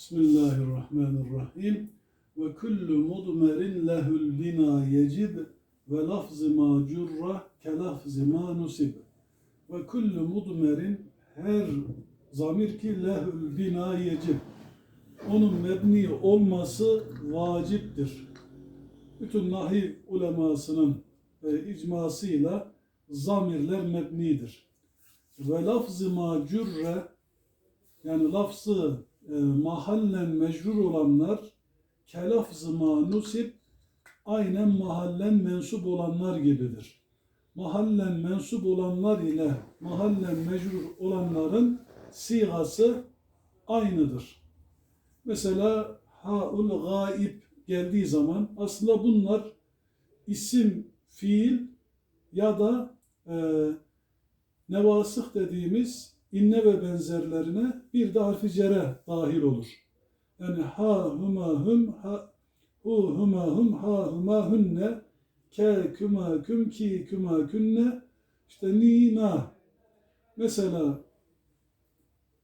Bismillahirrahmanirrahim. Ve kullu mudmerin lehul bina yecib ve lafzı ma curra ke lafzı ma nusib. Ve kullu mudmerin her zamir ki lehul bina yecib. Onun mebni olması vaciptir. Bütün nahiv ulemasının e, icmasıyla zamirler mebnidir. Ve lafzı ma curre yani lafzı mahallen mecrur olanlar kelafzı ma nusib aynen mahallen mensup olanlar gibidir. Mahallen mensup olanlar ile mahallen mecrur olanların sigası aynıdır. Mesela haul gaib geldiği zaman aslında bunlar isim, fiil ya da e, nevasıh dediğimiz inne ve benzerlerine bir de harfi cere dahil olur. Yani ha huma hum ha hu huma hum ha huma hunne ke küma küm ki küma künne işte ni na mesela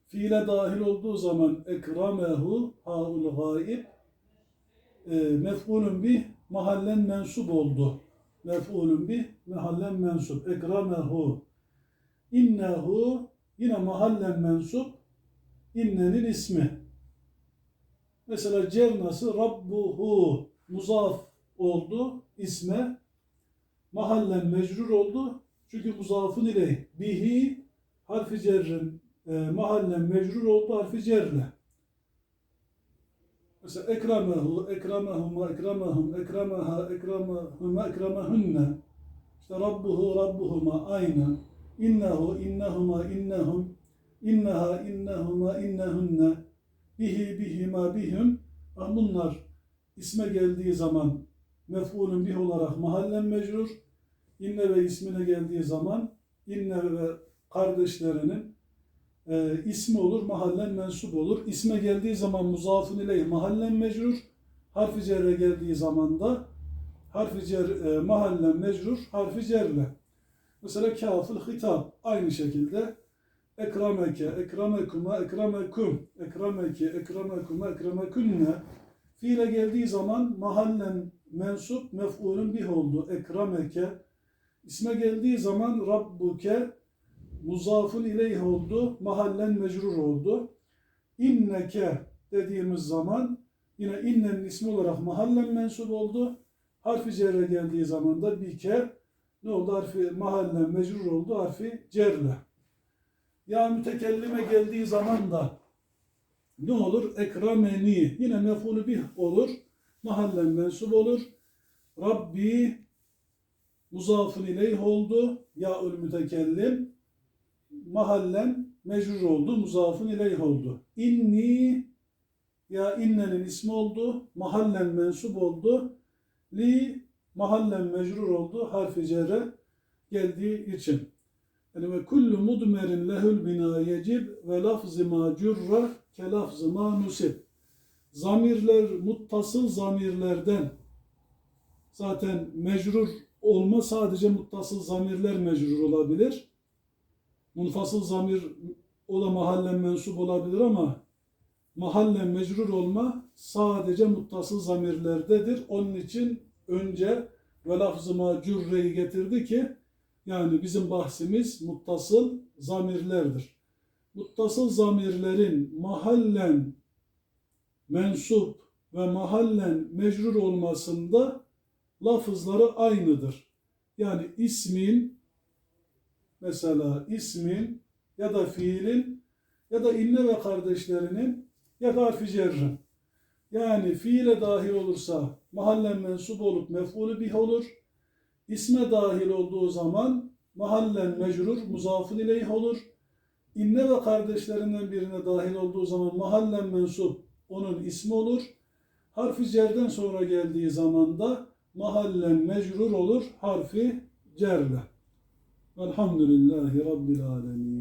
fiile dahil olduğu zaman ekramehu haul gaib e, mef'ulun bih mahallen mensup oldu. Mef'ulun bih mahallen mensup. Ekramehu innehu yine mahallen mensup innenin ismi. Mesela cer nasıl? Rabbuhu muzaf oldu isme. Mahallen mecrur oldu. Çünkü muzafın ile bihi harfi cerrin e, mahallen mecrur oldu harfi cerle. Mesela ekremehu, ekremehuma, ekremehum, ekremeha, ekremehuma, ekremehunne. İşte Rabbuhu, Rabbuhuma aynı. İnnehu, innehuma, innehum, inneha, innehuma, innehunne, bihi, bihima, bihim. Ah, Bunlar isme geldiği zaman mef'ulün bih olarak mahallen mecrur. İnne ve ismine geldiği zaman inne ve kardeşlerinin e, ismi olur, mahallen mensup olur. İsme geldiği zaman muzafın ile mahallen mecrur. Harfi cerre geldiği zaman da harfi cer, e, mahallen mecrur, harfi cerle. Mesela kafıl hitap aynı şekilde ekrameke, ekramekuma, ekramekum, ekrameke, ekramekuma, ekramekünne fiile geldiği zaman mahallen mensup mef'ulün bih oldu. Ekrameke isme geldiği zaman rabbuke muzafın ileyh oldu. Mahallen mecrur oldu. İnneke dediğimiz zaman yine innenin ismi olarak mahallen mensup oldu. Harfi cerre geldiği zaman da bike ne oldu? Harfi mahallen mecrur oldu. Harfi cerle. Ya mütekellime geldiği zaman da ne olur? Ekrameni. Yine mef'ulü bih olur. Mahallen mensup olur. Rabbi muzafın ileyh oldu. Ya'ül mütekellim. Mahallen mecrur oldu. Muzafın ileyh oldu. İnni ya innenin ismi oldu. Mahallen mensup oldu. Li mahallen mecrur oldu. Harfi cerre geldiği için. Yani ve kullu mudmerin lehül bina yecib ve lafzı ma curra ke lafzı ma nusib. Zamirler muttasıl zamirlerden zaten mecrur olma sadece muttasıl zamirler mecrur olabilir. Munfasıl zamir o da mahallen mensup olabilir ama mahallen mecrur olma sadece muttasıl zamirlerdedir. Onun için önce ve lafzı ma curreyi getirdi ki yani bizim bahsimiz muttasıl zamirlerdir. Muttasıl zamirlerin mahallen mensup ve mahallen mecrur olmasında lafızları aynıdır. Yani ismin mesela ismin ya da fiilin ya da inne ve kardeşlerinin ya da harfi cerrin. Yani fiile dahil olursa mahallen mensup olup mef'ulü bih olur. İsme dahil olduğu zaman mahallen mecrur, muzafın ileyh olur. İnne ve kardeşlerinden birine dahil olduğu zaman mahallen mensup onun ismi olur. Harfi cerden sonra geldiği zaman da mahallen mecrur olur harfi cerle. Velhamdülillahi Rabbil alemin.